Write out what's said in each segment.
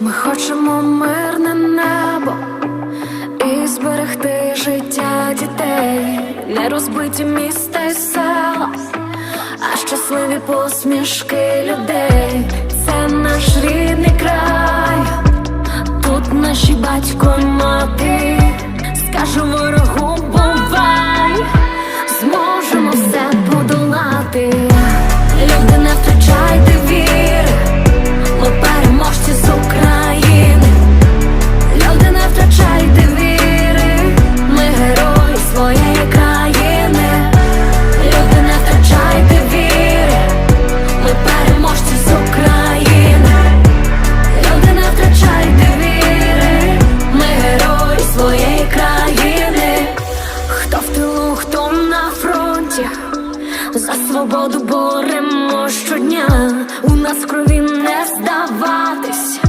Ми хочемо мирне небо і зберегти життя дітей, не розбиті міста й села, а щасливі посмішки людей. Це наш рідний край, свободу боремо щодня. У нас в крові не здаватись,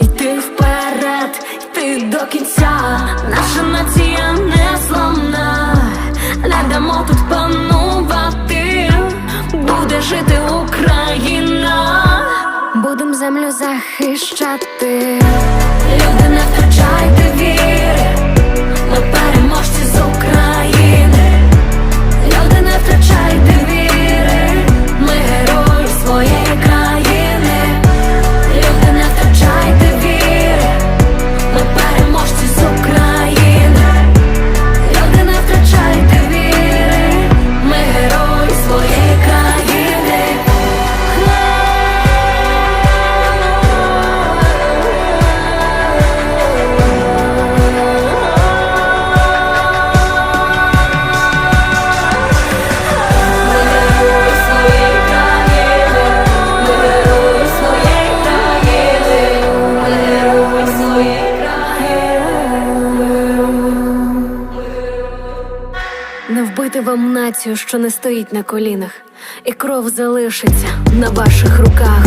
йти вперед, йти до кінця. Наша нація не зламна, не дамо тут панувати. Буде жити Україна, будем землю захищати. Люди, не втрачайте віри, Не вбити вам націю, що не стоїть на колінах, і кров залишиться на ваших руках.